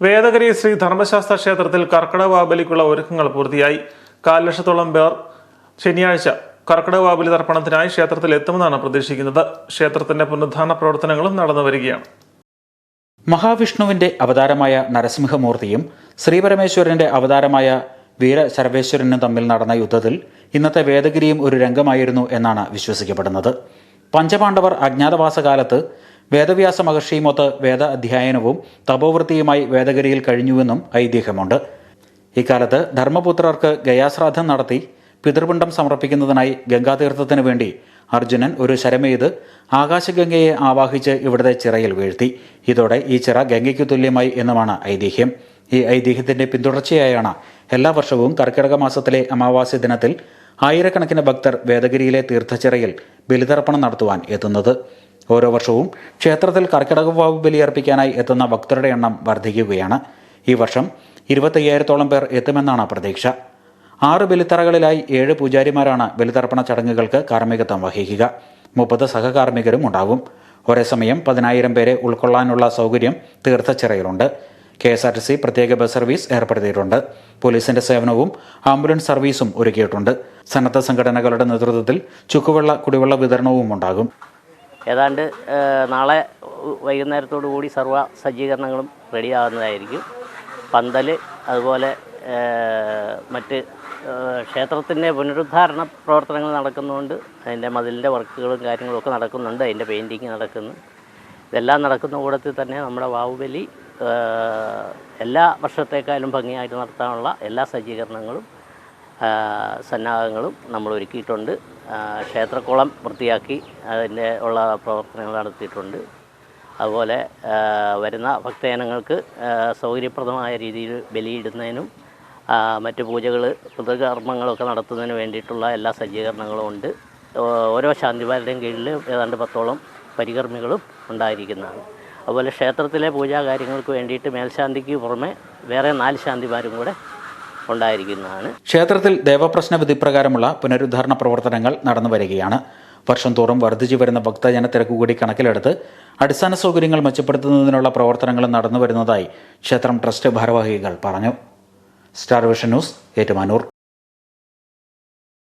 വേദഗിരി ശ്രീ ധർമ്മശാസ്ത്ര ക്ഷേത്രത്തിൽ കർക്കിടക ഒരുക്കങ്ങൾ പൂർത്തിയായി. കാൽ ലക്ഷത്തോളം പേർ ശനിയാഴ്ച കർക്കിടക തർപ്പണത്തിനായി ക്ഷേത്രത്തിൽ എത്തുമെന്നാണ് പ്രതീക്ഷിക്കുന്നത്. ക്ഷേത്രത്തിന്റെ പുനരുദ്ധാരണ പ്രവർത്തനങ്ങളും നടന്നു വരികയാണ്. മഹാവിഷ്ണുവിന്റെ അവതാരമായ നരസിംഹമൂർത്തിയും ശ്രീപരമേശ്വരന്റെ അവതാരമായ വീരശർവേശ്വരനും തമ്മിൽ നടന്ന യുദ്ധത്തിൽ ഇന്നത്തെ വേദഗിരിയും ഒരു രംഗമായിരുന്നു എന്നാണ് വിശ്വസിക്കപ്പെടുന്നത്. പഞ്ചപാണ്ഡവർ അജ്ഞാതവാസകാലത്ത് വേദവ്യാസ മഹർഷിയുമൊത്ത് വേദ അധ്യയനവും തപോവൃത്തിയുമായി വേദഗിരിയിൽ കഴിഞ്ഞുവെന്നും ഐതിഹ്യമുണ്ട്. ഇക്കാലത്ത് ധർമ്മപുത്രർക്ക് ഗയാശ്രാദ്ധം നടത്തി പിതൃപിണ്ഡം സമർപ്പിക്കുന്നതിനായി ഗംഗാതീർത്ഥത്തിനു വേണ്ടി അർജുനൻ ഒരു ശരമെയ്ത് ആകാശഗംഗയെ ആവാഹിച്ച് ഇവിടുത്തെ ചിറയിൽ വീഴ്ത്തി. ഇതോടെ ഈ ചിറ ഗംഗയ്ക്ക് തുല്യമായി എന്നുമാണ് ഐതിഹ്യം. ഈ ഐതിഹ്യത്തിന്റെ പിന്തുടർച്ചയായാണ് എല്ലാ വർഷവും കർക്കിടക മാസത്തിലെ അമാവാസ്യ ദിനത്തിൽ ആയിരക്കണക്കിന് ഭക്തർ വേദഗിരിയിലെ തീർത്ഥച്ചിറയിൽ ബലിതർപ്പണം നടത്തുവാൻ എത്തുന്നത്. ഓരോ വർഷവും ക്ഷേത്രത്തിൽ കർക്കിടക വാവ് ബലിയർപ്പിക്കാനായി എത്തുന്ന ഭക്തരുടെ എണ്ണം വർദ്ധിക്കുകയാണ്. ഈ വർഷം ഇരുപത്തയ്യായിരത്തോളം പേർ എത്തുമെന്നാണ് പ്രതീക്ഷ. ആറ് ബലിത്തറകളിലായി ഏഴ് പൂജാരിമാരാണ് ബലിതർപ്പണ ചടങ്ങുകൾക്ക് കാർമ്മികത്വം വഹിക്കുക. മുപ്പത് സഹകാർമ്മികരും ഉണ്ടാകും ഒരേ സമയം പതിനായിരം പേരെ ഉൾക്കൊള്ളാനുള്ള സൗകര്യം തീർത്ഥച്ചിറയിലുണ്ട്. K S R T C പ്രത്യേക ബസ് സർവീസ് ഏർപ്പെടുത്തിയിട്ടുണ്ട്. പോലീസിന്റെ സേവനവും ആംബുലൻസ് സർവീസും ഒരുക്കിയിട്ടുണ്ട്. സന്നദ്ധ സംഘടനകളുടെ നേതൃത്വത്തിൽ ചുക്കുവെള്ള കുടിവെള്ള വിതരണവും ഉണ്ടാകും. ഏതാണ്ട് നാളെ വൈകുന്നേരത്തോടു കൂടി സർവ സജ്ജീകരണങ്ങളും റെഡിയാകുന്നതായിരിക്കും പന്തൽ അതുപോലെ മറ്റ് ക്ഷേത്രത്തിന്റെ പുനരുദ്ധാരണ പ്രവർത്തനങ്ങൾ നടക്കുന്നുണ്ട് അതിന്റെ മതിലിന്റെ വർക്കുകളും കാര്യങ്ങളും ഒക്കെ നടക്കുന്നുണ്ട് അതിന്റെ പെയിന്റിങ് നടക്കുന്നു. ഇതെല്ലാം നടക്കുന്ന കൂടത്തിൽ തന്നെ നമ്മുടെ വാവുബലി എല്ലാ വർഷത്തേക്കാളും ഭംഗിയായിട്ട് നടത്താനുള്ള എല്ലാ സജ്ജീകരണങ്ങളും സന്നാഹങ്ങളും നമ്മൾ ഒരുക്കിയിട്ടുണ്ട്. ക്ഷേത്രക്കുളം വൃത്തിയാക്കി അതിന്റെ ഉള്ള പ്രവർത്തനങ്ങൾ നടത്തിയിട്ടുണ്ട്. അതുപോലെ വരുന്ന ഭക്തജനങ്ങൾക്ക് സൗകര്യപ്രദമായ രീതിയിൽ ബലിയിടുന്നതിനും മറ്റ് പൂജകൾ പുതുകർമ്മങ്ങളൊക്കെ നടത്തുന്നതിന് വേണ്ടിയിട്ടുള്ള എല്ലാ സജ്ജീകരണങ്ങളും ഉണ്ട്. ഓരോ ശാന്തിമാരുടെയും കീഴിൽ ഏതാണ്ട് പത്തോളം പരികർമ്മികളും ഉണ്ടായിരിക്കുന്നതാണ്. അതുപോലെ ക്ഷേത്രത്തിലെ പൂജാ കാര്യങ്ങൾക്ക് വേണ്ടിയിട്ട് മേൽശാന്തിക്ക് പുറമെ വേറെ നാല് ശാന്തിമാരും കൂടെ ഉണ്ടായിരിക്കുന്നതാണ്. ക്ഷേത്രത്തിൽ ദേവപ്രശ്ന വിധി പ്രകാരമുള്ള പുനരുദ്ധാരണ പ്രവർത്തനങ്ങൾ നടന്നു വരികയാണ്. വർഷം തോറും വർദ്ധിച്ചു വരുന്ന ഭക്തജന തിരക്കു കൂടി കണക്കിലെടുത്ത് അടിസ്ഥാന സൗകര്യങ്ങൾ മെച്ചപ്പെടുത്തുന്നതിനുള്ള പ്രവർത്തനങ്ങൾ നടന്നു വരുന്നതായി ക്ഷേത്രം ട്രസ്റ്റ് ഭാരവാഹികൾ പറഞ്ഞു. Star Vision News Ettumanoor.